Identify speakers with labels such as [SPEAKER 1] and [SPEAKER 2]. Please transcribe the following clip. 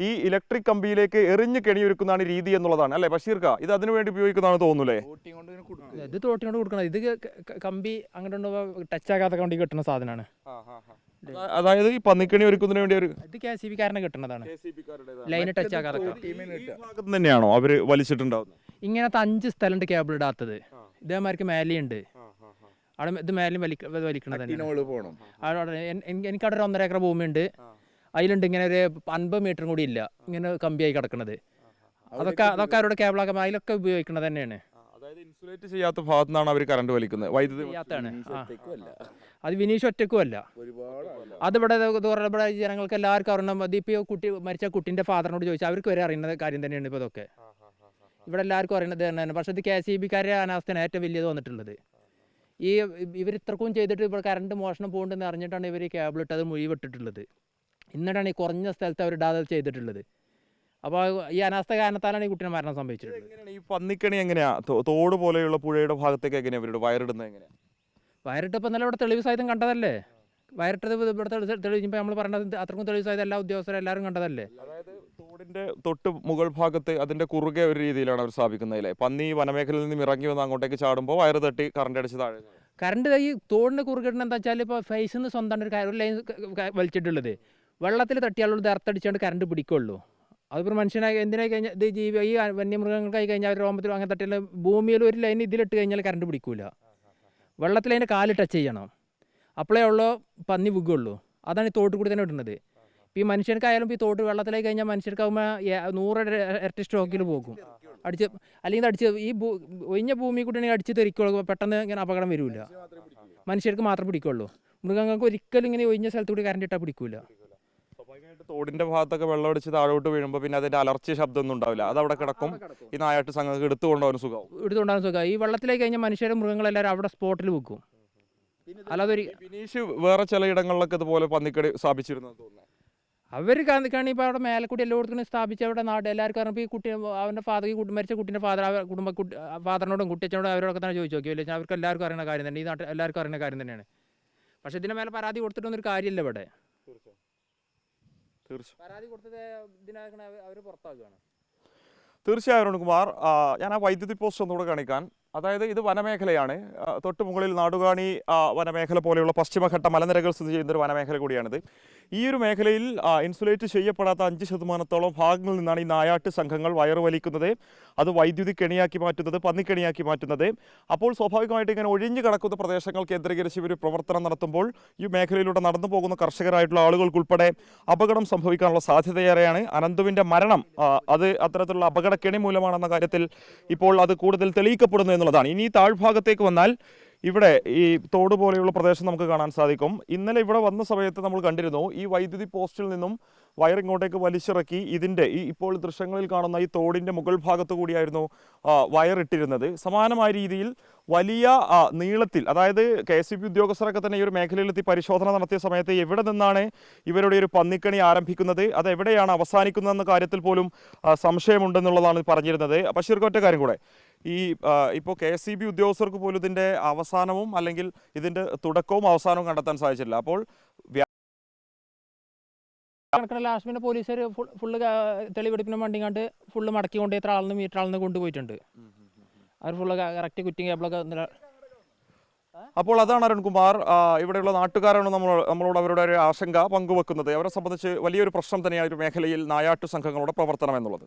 [SPEAKER 1] ഈ ഇലക്ട്രിക് കമ്പിയിലേക്ക് എറിഞ്ഞ് കെണിയൊരുക്കുന്നതാണ് രീതി എന്നുള്ളതാണ്. അല്ലേ ബഷീർക്ക? ഇത് അതിനു വേണ്ടി ഉപയോഗിക്കുന്നതാണ് തോന്നുന്നല്ലേ?
[SPEAKER 2] ഇത് തോട്ടി കൊണ്ട് കൊടുക്കണം ഇത് കമ്പി അങ്ങോട്ട് ടച്ച് ആകാത്ത കൊണ്ട് കിട്ടുന്ന സാധനമാണ്.
[SPEAKER 1] അതാ- അതായത് ഈ പന്നിക്കണി ഒരുക്കുന്നതിന് വേണ്ടി ഒരു
[SPEAKER 2] ഇത് കെ സി ബിക്കാരനെ കിട്ടുന്നതാണ്. ലൈന് ടച്ച് ആകാതെ
[SPEAKER 1] ഈ ഭാഗത്ത് തന്നെയാണോ അവർ വലിച്ചിട്ടുണ്ടാവുന്നത്?
[SPEAKER 2] ഇങ്ങനത്തെ അഞ്ച് സ്ഥലമുണ്ട് കേബിൾ ഇടാത്തത്. ഇതേമാർക്ക് മേലെയുണ്ട്. അവിടെ ഇത് മേലും വലിക്ക വലിക്കണത്
[SPEAKER 3] പോകണം
[SPEAKER 2] അവിടെ ഒരു ഒന്നര ഏക്കർ ഭൂമിയുണ്ട്. അതിലുണ്ട് ഇങ്ങനെ ഒരു അൻപത് മീറ്ററും കൂടി ഇല്ല. ഇങ്ങനെ കമ്പിയായി കിടക്കുന്നത് അതൊക്കെ അതൊക്കെ അവരുടെ കേബിളൊക്കെ അതിലൊക്കെ ഉപയോഗിക്കുന്നത് തന്നെയാണ്.
[SPEAKER 1] അതായത് ഇൻസുലേറ്റ് ചെയ്യാത്ത ഭാഗത്തു നിന്നാണ് അവർ കറണ്ട് വലിക്കുന്നത്. വൈദ്യുതി
[SPEAKER 2] അത് വിനീഷ് ഒറ്റക്കും അല്ല. അതിവിടെ ഇവിടെ ജനങ്ങൾക്ക് എല്ലാവർക്കും അറിയണം. അത് ഇപ്പോൾ കുട്ടി മരിച്ച കുട്ടിന്റെ ഫാദറിനോട് ചോദിച്ചാൽ അവർക്ക് വരെ അറിയുന്ന കാര്യം തന്നെയാണ് ഇപ്പോൾ ഇതൊക്കെ. ഇവിടെ എല്ലാവർക്കും അറിയുന്നത് തന്നെയാണ്. പക്ഷേ ഇത് കെ സി ബിക്കാരുടെ അനാസ്ഥയാണ് ഏറ്റവും വലിയത് വന്നിട്ടുള്ളത്. ഈ ഇവർ ഇത്രക്കും ചെയ്തിട്ട് ഇവിടെ കറണ്ട് മോഷണം പോകുന്നുണ്ടെന്ന് അറിഞ്ഞിട്ടാണ് ഇവർ ഈ കേബിൾ ഇട്ടത് മുഴിവിട്ടിട്ടുള്ളത് എന്നിട്ടാണ് ഈ കുറഞ്ഞ സ്ഥലത്ത് അവർ ഇടാതെ ചെയ്തിട്ടുള്ളത്. അപ്പോൾ ഈ അനാസ്ഥ കാരണത്താലാണ് ഈ കുട്ടിയുടെ മരണം സംഭവിച്ചിട്ടുള്ളത്.
[SPEAKER 1] എങ്ങനെയാണ് ഈ പന്നിക്കണി എങ്ങനെയാ? തോ- തോട് പോലെയുള്ള പുഴയുടെ ഭാഗത്തേക്ക് എങ്ങനെയാ ഇവരുടെ വയറിടുന്നത് എങ്ങനെയാ?
[SPEAKER 2] വയറിട്ടപ്പോൾ ഇന്നലെ ഇവിടെ തെളിവ് സഹിതം കണ്ടതല്ലേ? വയറിട്ടത് ഇവിടെ തെളി- തെളിയിച്ചപ്പോൾ നമ്മൾ പറഞ്ഞത് അത്രക്കും തെളിവ് സഹിതം എല്ലാ ഉദ്യോഗസ്ഥരും എല്ലാവരും കണ്ടതല്ലേ?
[SPEAKER 1] അതായത് തോടിന്റെ തൊട്ട് മുകൾ ഭാഗത്ത് അതിന്റെ കുറുകെ ഒരു രീതിയിലാണ് അവർ സ്ഥാപിക്കുന്നത് അല്ലേ? പന്നി വനമേഖലയിൽ നിന്നും ഇറങ്ങി വന്ന് അങ്ങോട്ടേക്ക് ചാടുമ്പോൾ വയറ് തട്ടി കറണ്ട് അടിച്ച് താഴെ വീഴും.
[SPEAKER 2] കറണ്ട് ഈ തോടിന് കുറുകിടുന്ന എന്താ വെച്ചാൽ ഇപ്പോൾ ഫേസിൽ നിന്ന് സ്വന്തം ഒരു ലൈൻ വലിച്ചിട്ടുള്ളത്. വെള്ളത്തിൽ തട്ടിയാലുള്ള അർത്ഥടിച്ചാണ്ട് കറണ്ട് പിടിക്കുള്ളൂ. അതിപ്പോൾ മനുഷ്യനായി എന്തിനായി കഴിഞ്ഞാൽ ഇത് ജീവി ഈ വന്യമൃഗങ്ങൾക്കായി കഴിഞ്ഞാൽ അവർ രോമത്തിലും അങ്ങനെ തട്ടിയാൽ ഭൂമിയിൽ ഒരു ലൈൻ ഇതിലിട്ട് കഴിഞ്ഞാൽ കറണ്ട് പിടിക്കില്ല വെള്ളത്തിൽ അതിന്റെ കാൽ ടച്ച് ചെയ്യണം. അപ്പോഴേ ഉള്ളൂ പന്നി വിഗുള്ളൂ. അതാണ് ഈ തോട്ടിൽ കൂടി തന്നെ ഇടുന്നത്. ഇപ്പോൾ ഈ മനുഷ്യർക്കായാലും ഈ തോട്ട് വെള്ളത്തിലേക്ക് കഴിഞ്ഞാൽ മനുഷ്യർക്കാവുമ്പോൾ നൂറ് ഇര- ഇരട്ടി സ്ട്രോക്കിൽ പോകും. അടിച്ച് അല്ലെങ്കിൽ അടിച്ച് ഈ ഭൂ ഒഴിഞ്ഞ ഭൂമി കൂടി അടിച്ച് തെറിക്കുള്ളൂ പെട്ടെന്ന് ഇങ്ങനെ അപകടം വരില്ല മനുഷ്യർക്ക് മാത്രമേ പിടിക്കുള്ളൂ. മൃഗങ്ങൾക്ക് ഒരിക്കലും ഇങ്ങനെ ഒഴിഞ്ഞ സ്ഥലത്ത് കൂടി കറണ്ട് ഇട്ടാൽ പിടിക്കൂല.
[SPEAKER 1] സ്വാഭാവികമായിട്ട് തോടിന്റെ ഭാഗത്തൊക്കെ വെള്ളം അടിച്ച് താഴോട്ട് വീഴുമ്പോൾ പിന്നെ അതിന്റെ അലർച്ച ശബ്ദം ഒന്നും ഉണ്ടാവില്ല അത് അവിടെ കിടക്കും. ഈ നായാട്ട് സംഘം എടുത്തു കൊണ്ടുപോകാൻ സുഖവും
[SPEAKER 2] എടുത്തുകൊണ്ടാണ് സുഖം ഈ വെള്ളത്തിലേക്ക് കഴിഞ്ഞാൽ മനുഷ്യരും മൃഗങ്ങളെല്ലാവരും അവിടെ സ്പോട്ടിൽ വെക്കും. അല്ലാതെ ഒരു
[SPEAKER 1] ബിനീഷ് വേറെ ചില ഇടങ്ങളിലൊക്കെ ഇതുപോലെ പന്നിക്കടി സ്ഥാപിച്ചിരുന്നു തോന്നുന്നു.
[SPEAKER 2] അവർ കാണി ഇപ്പോൾ അവിടെ മേലക്കൂടി എല്ലായിടത്തും സ്ഥാപിച്ച് അവിടെ നാട് എല്ലാവർക്കും അറിയുമ്പോൾ ഈ കുട്ടി അവന്റെ ഫാദർ ഈ കുട്ടി മരിച്ച കുട്ടീന്റെ ഫാദർ അവർ കുടുംബ കുട്ടി ഫാദറിനോടും കുട്ടിയച്ചനോടും അവരോടൊക്കെ തന്നെ ചോദിച്ചു നോക്കി. വെച്ചാൽ അവർക്ക് എല്ലാവർക്കും അറിയുന്ന കാര്യം തന്നെ ഈ നാട്ടിൽ എല്ലാവർക്കും അറിയുന്ന കാര്യം തന്നെയാണ്. പക്ഷേ ഇതിന്റെ മേലെ പരാതി കൊടുത്തിട്ടൊന്നും ഒരു കാര്യമില്ല ഇവിടെ.
[SPEAKER 1] തീർച്ചയായും.
[SPEAKER 2] പരാതി കൊടുത്തത് അവർ പുറത്താക്കുകയാണ്
[SPEAKER 1] തീർച്ചയായും അരുൺകുമാർ ഞാൻ ആ വൈദ്യുതി പോസ്റ്റ് ഒന്നുകൂടെ കാണിക്കാൻ. അതായത് ഇത് വനമേഖലയാണ്. തൊട്ടുമുകളിൽ മുകളിൽ നാടുകാണി വനമേഖല പോലെയുള്ള പശ്ചിമഘട്ട മലനിരകൾ സ്ഥിതി ചെയ്യുന്ന ഒരു വനമേഖല കൂടിയാണിത്. ഈ ഒരു മേഖലയിൽ ഇൻസുലേറ്റ് ചെയ്യപ്പെടാത്ത അഞ്ച് ശതമാനത്തോളം ഭാഗങ്ങളിൽ നിന്നാണ് ഈ നായാട്ട് സംഘങ്ങൾ വയറ് വലിക്കുന്നത് അത് വൈദ്യുതി കെണിയാക്കി മാറ്റുന്നത് പന്നിക്കെണിയാക്കി മാറ്റുന്നത്. അപ്പോൾ സ്വാഭാവികമായിട്ട് ഇങ്ങനെ ഒഴിഞ്ഞു കിടക്കുന്ന പ്രദേശങ്ങൾ കേന്ദ്രീകരിച്ച് ഇവർ പ്രവർത്തനം നടത്തുമ്പോൾ ഈ മേഖലയിലൂടെ നടന്നു പോകുന്ന കർഷകരായിട്ടുള്ള ആളുകൾക്കുൾപ്പെടെ അപകടം സംഭവിക്കാനുള്ള സാധ്യതയേറെയാണ്. അനന്തുവിന്റെ മരണം അത് അത്തരത്തിലുള്ള അപകടക്കെണി മൂലമാണെന്ന കാര്യത്തിൽ ഇപ്പോൾ അത് കൂടുതൽ തെളിയിക്കപ്പെടുന്നു എന്നുള്ളതാണ്. ഇനി താഴ്ഭാഗത്തേക്ക് വന്നാൽ ഇവിടെ ഈ തോട് പോലെയുള്ള പ്രദേശം നമുക്ക് കാണാൻ സാധിക്കും. ഇന്നലെ ഇവിടെ വന്ന സമയത്ത് നമ്മൾ കണ്ടിരുന്നു ഈ വൈദ്യുതി പോസ്റ്റിൽ നിന്നും വയർ ഇങ്ങോട്ടേക്ക് വലിച്ചിറക്കി ഇതിന്റെ ഈ ഇപ്പോൾ ദൃശ്യങ്ങളിൽ കാണുന്ന ഈ തോടിന്റെ മുകൾ ഭാഗത്ത് കൂടിയായിരുന്നു വയർ വയറിട്ടിരുന്നത് സമാനമായ രീതിയിൽ വലിയ നീളത്തിൽ അതായത് കെ എസ് ബി ഉദ്യോഗസ്ഥരൊക്കെ തന്നെ ഈ ഒരു മേഖലയിലെത്തി പരിശോധന നടത്തിയ സമയത്ത് എവിടെ നിന്നാണ് ഇവരുടെ ഒരു പന്നിക്കണി ആരംഭിക്കുന്നത് അത് എവിടെയാണ് അവസാനിക്കുന്നതെന്ന കാര്യത്തിൽ പോലും സംശയമുണ്ടെന്നുള്ളതാണ് പറഞ്ഞിരുന്നത്. ബഷീർക്ക് ഒറ്റ കാര്യം കൂടെ. ഈ ഇപ്പോൾ കെ എസ് സി ബി ഉദ്യോഗസ്ഥർക്ക് പോലും ഇതിന്റെ അവസാനവും അല്ലെങ്കിൽ ഇതിന്റെ തുടക്കവും അവസാനവും കണ്ടെത്താൻ സാധിച്ചില്ല അപ്പോൾ
[SPEAKER 2] കണക്കിന് പിന്നെ പോലീസുകാർ ഫുള്ള് തെളിവെടുപ്പിന് വണ്ടിങ്ങാണ്ട് ഫുള്ള് മടക്കി കൊണ്ട് ഇത്ര ആളിന്ന് മീറ്റർ ആളിന്ന് കൊണ്ടുപോയിട്ടുണ്ട്. അവർ ഫുള്ള് കറക്റ്റ് കുറ്റിങ് കേബിളൊക്കെ
[SPEAKER 1] അപ്പോൾ അതാണ് അരുൺകുമാർ ഇവിടെയുള്ള നാട്ടുകാരാണ് നമ്മൾ നമ്മളോട് അവരുടെ ഒരു ആശങ്ക പങ്കുവെക്കുന്നത്. അവരെ സംബന്ധിച്ച് വലിയൊരു പ്രശ്നം തന്നെയാണ് ഒരു മേഖലയിൽ നായാട്ടു സംഘങ്ങളുടെ പ്രവർത്തനം എന്നുള്ളത്.